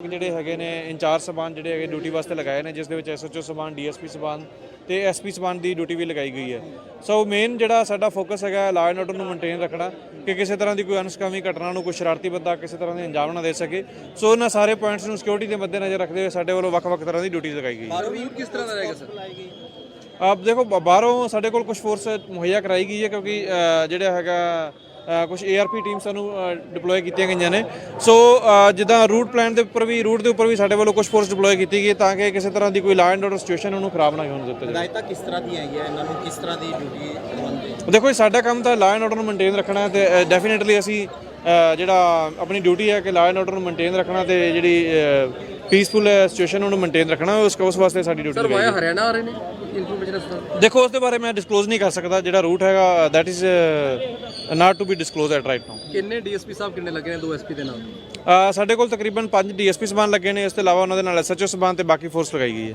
ਜਿਹੜੇ ਹੈਗੇ ਨੇ ਇੰਚਾਰਜ ਸਬਾਨ ਜਿਹੜੇ ਹੈਗੇ ਡਿਊਟੀ ਵਾਸਤੇ ਲਗਾਏ ਨੇ ਜਿਸ ਦੇ ਵਿੱਚ ਐਸਐਚਓ ਸਬਾਨ ਡੀਐਸਪੀ ਸਬਾਨ ਤੇ ਐਸਪੀ ਸਬਾਨ ਦੀ ਡਿਊਟੀ ਵੀ ਲਗਾਈ ਗਈ ਹੈ। ਸੋ ਮੇਨ ਜਿਹੜਾ ਸਾਡਾ ਫੋਕਸ ਹੈਗਾ ਲਾਅ ਐਂਡ ਆਰਡਰ ਨੂੰ ਮੇਨਟੇਨ ਰੱਖਣਾ ਕਿ ਕਿਸੇ ਤਰ੍ਹਾਂ ਦੀ ਕੋਈ ਅਨਸਕਾਮੀ ਘਟਨਾ ਨੂੰ ਕੋਈ ਸ਼ਰਾਰਤੀ ਬੰਦਾ ਕਿਸੇ ਤਰ੍ਹਾਂ ਦੇ ਅੰਜਾਮ ਨਾ ਦੇ ਸਕੇ। ਸੋ ਇਹਨਾਂ ਸਾਰੇ ਪੁਆਇੰਟਸ ਨੂੰ ਸਿਕਿਉਰਿਟੀ ਦੇ ਮੱਦੇਨਜ਼ਰ ਰੱਖਦੇ ਹੋਏ ਸਾਡੇ ਵੱਲੋਂ ਵੱਖ-ਵੱਖ ਤਰ੍ਹਾਂ ਦੀ ਡਿਊਟੀ ਲਗਾਈ ਗਈ। ਹੈ ਰੂਟ ਕਿਸ ਤਰ੍ਹਾਂ ਦਾ ਰਹੇਗਾ ਸਰ ਆਪ ਦੇਖੋ ਬਾਹਰੋਂ ਸਾਡੇ ਕੋਲ ਕੁਝ ਫੋਰਸ ਮੁਹੱਈਆ ਕਰਾਈ ਗਈ ਹੈ ਕਿਉਂਕਿ ਜਿਹੜਾ ਹੈਗਾ ਕੁਝ ਏਆਰਪੀ ਟੀਮ ਸਾਨੂੰ ਡਿਪਲੋਏ ਕੀਤੀਆਂ ਗਈਆਂ ਨੇ। ਸੋ ਜਿੱਦਾਂ ਰੂਟ ਪਲਾਨ ਦੇ ਉੱਪਰ ਵੀ ਰੂਟ ਦੇ ਉੱਪਰ ਵੀ ਸਾਡੇ ਵੱਲੋਂ ਕੁਝ ਫੋਰਸ ਡਿਪਲੋਏ ਕੀਤੀ ਗਈ ਤਾਂ ਕਿ ਕਿਸੇ ਤਰ੍ਹਾਂ ਦੀ ਕੋਈ ਲਾਅ ਐਂਡ ਆਰਡਰ ਸਿਚੁਏਸ਼ਨ ਉਹਨੂੰ ਖਰਾਬ ਨਾ ਹੋਣ ਦਿੱਤਾ ਜਾਵੇ। ਹਦਾਇਤਾਂ ਕਿਸ ਤਰ੍ਹਾਂ ਦੀਆਂ ਹੈਗੀਆਂ? ਇਹਨਾਂ ਨੂੰ ਕਿਸ ਤਰ੍ਹਾਂ ਦੀ ਡਿਊਟੀ ਦੇਖੋ ਇਹ ਸਾਡਾ ਕੰਮ ਤਾਂ ਲਾਅ ਐਂਡ ਆਰਡਰ ਨੂੰ ਮੇਨਟੇਨ ਰੱਖਣਾ ਹੈ ਤੇ ਡੈਫੀਨਿਟਲੀ ਅਸੀਂ ਜਿਹੜਾ ਆਪਣੀ ਡਿਊਟੀ ਹੈ ਕਿ ਲਾਅ ਐਂਡ ਆਰਡਰ ਨੂੰ ਮੇਨਟੇਨ ਰੱਖਣਾ ਤੇ ਜਿਹੜੀ ਪੀਸਫੁਲ ਸਿਚੁਏਸ਼ਨ ਉਹਨੂੰ ਮੇਨਟੇਨ ਰੱਖਣਾ ਉਸ ਉਸ ਵਾਸਤੇ ਸਾਡੀ ਡਿਊਟੀ ਸਰ ਵਾਇਆ ਹਰਿਆਣਾ ਆ ਰਹੇ ਨੇ? ਇਨਫੋਰਮੇਸ਼ਨ ਤਰ੍ਹਾਂ ਦੇਖੋ ਉਸ ਦੇ ਬਾਰੇ ਮੈਂ ਡਿਸਕਲੋਜ਼ ਨਹੀਂ ਕਰ ਸਕਦਾ ਜਿਹੜਾ ਰੂਟ ਹੈਗਾ that is not to be disclose at right now ਕਿੰਨੇ ਡੀਐਸਪੀ ਸਾਹਿਬ ਕਿੰਨੇ ਲੱਗੇ ਨੇ ਦੋ ਐਸਪੀ ਦੇ ਨਾਲ? ਸਾਡੇ ਕੋਲ ਤਕਰੀਬਨ 5 ਡੀਐਸਪੀ ਸਬਾਨ ਲੱਗੇ ਨੇ ਇਸ ਤੋਂ ਇਲਾਵਾ ਉਹਨਾਂ ਦੇ ਨਾਲ ਐਸਐਚਓ ਸਬਾਨ ਤੇ ਬਾਕੀ ਫੋਰਸ ਲਗਾਈ ਗਈ ਹੈ।